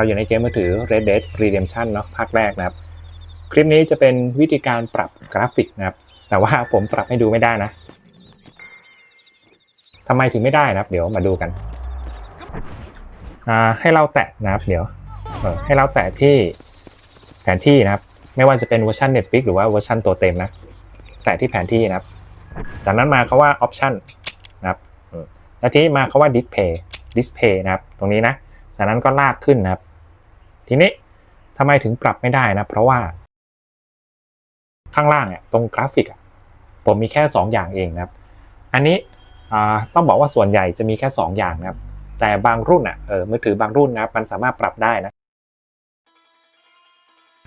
เราอยู่ในเกมมือถือ Red Dead Redemption เนาะภาคแรกนะครับ คลิปนี้จะเป็นวิธีการปรับกราฟิกนะครับ แต่ว่าผมปรับให้ดูไม่ได้นะทำไมถึงไม่ได้นะครับ เดี๋ยวมาดูกันให้เราแตะนะครับ เดี๋ยวให้เราแตะที่แผนที่นะครับ ไม่ว่าจะเป็นเวอร์ชัน Netflix หรือว่าเวอร์ชันตัวเต็มนะ แตะที่แผนที่นะครับ จากนั้นมาคาว่า Option นะครับอืมแล้วทีนี้มาคาว่า Display Display นะครับ ตรงนี้นะ จากนั้นก็ลากขึ้นนะครับ ทีนี้ทำไมถึงปรับไม่ได้นะ เพราะว่า ข้างล่างเนี่ยตรงกราฟิกอะผมมีแค่ 2 อย่างเองนะครับ อันนี้ต้องบอกว่าส่วนใหญ่จะมีแค่ 2 อย่างนะครับ แต่บางรุ่นอะเออมือถือบางรุ่นนะมันสามารถปรับได้นะ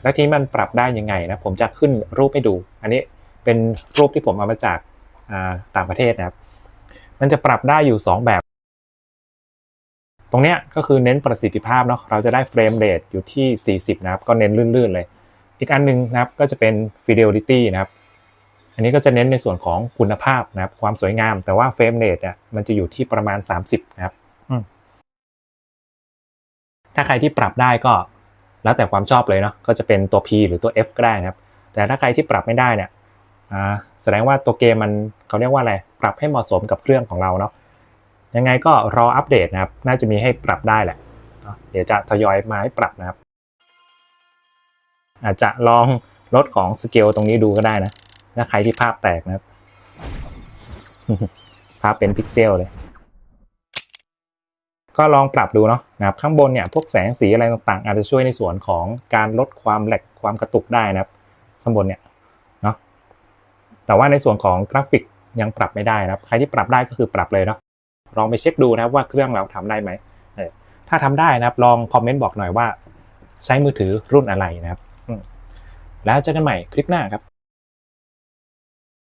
แล้วทีนี้มันปรับได้ยังไงนะ ผมจะขึ้นรูปให้ดู อันนี้เป็นรูปที่ผมเอามาจากต่างประเทศนะครับ มันจะปรับได้อยู่ 2 แบบ ตรงเนี้ยก็คือเน้นประสิทธิภาพเนาะเราจะได้เฟรมเรทอยู่ที่ 40 นะครับ ก็เน้นลื่นๆเลย อีกอันหนึงนะครับก็จะเป็น fidelity นะครับ อันนี้ก็จะเน้นในส่วนของคุณภาพนะครับ ความสวยงาม แต่ว่าเฟรมเรทเนี่ยมันจะอยู่ที่ประมาณ 30 นะครับถ้าใครที่ปรับได้ก็แล้วแต่ความชอบเลยเนาะก็จะเป็นตัว P หรือตัว F ก็ได้นะครับ แต่ถ้าใครที่ปรับไม่ได้เนี่ยอ่าแสดงว่าตัวเกมมันเขาเรียกว่าอะไรปรับให้เหมาะสมกับเครื่องของเราเนาะ ยังไงก็รออัปเดตนะครับ น่าจะมีให้ปรับได้แหละ เดี๋ยวจะทยอยมาให้ปรับนะครับ อาจจะลองลดของสเกลตรงนี้ดูก็ได้นะ ถ้าใครที่ภาพแตกนะครับ ภาพเป็นพิกเซลเลย ก็ลองปรับดูเนาะนะครับ ข้างบนเนี่ยพวกแสงสีอะไรต่างๆ อาจจะช่วยในส่วนของการลดความแหลกความกระตุกได้นะครับ ข้างบนเนี่ยเนาะ แต่ว่าในส่วนของกราฟิกยังปรับไม่ได้นะครับ ใครที่ปรับได้ก็คือปรับเลยเนาะ ลองไปเช็คดูนะครับว่าเครื่องเราทำได้ไหมเออถ้าทำได้นะครับลองคอมเมนต์บอกหน่อยว่าใช้มือถือรุ่นอะไรนะครับแล้วเจอกันใหม่คลิปหน้าครับ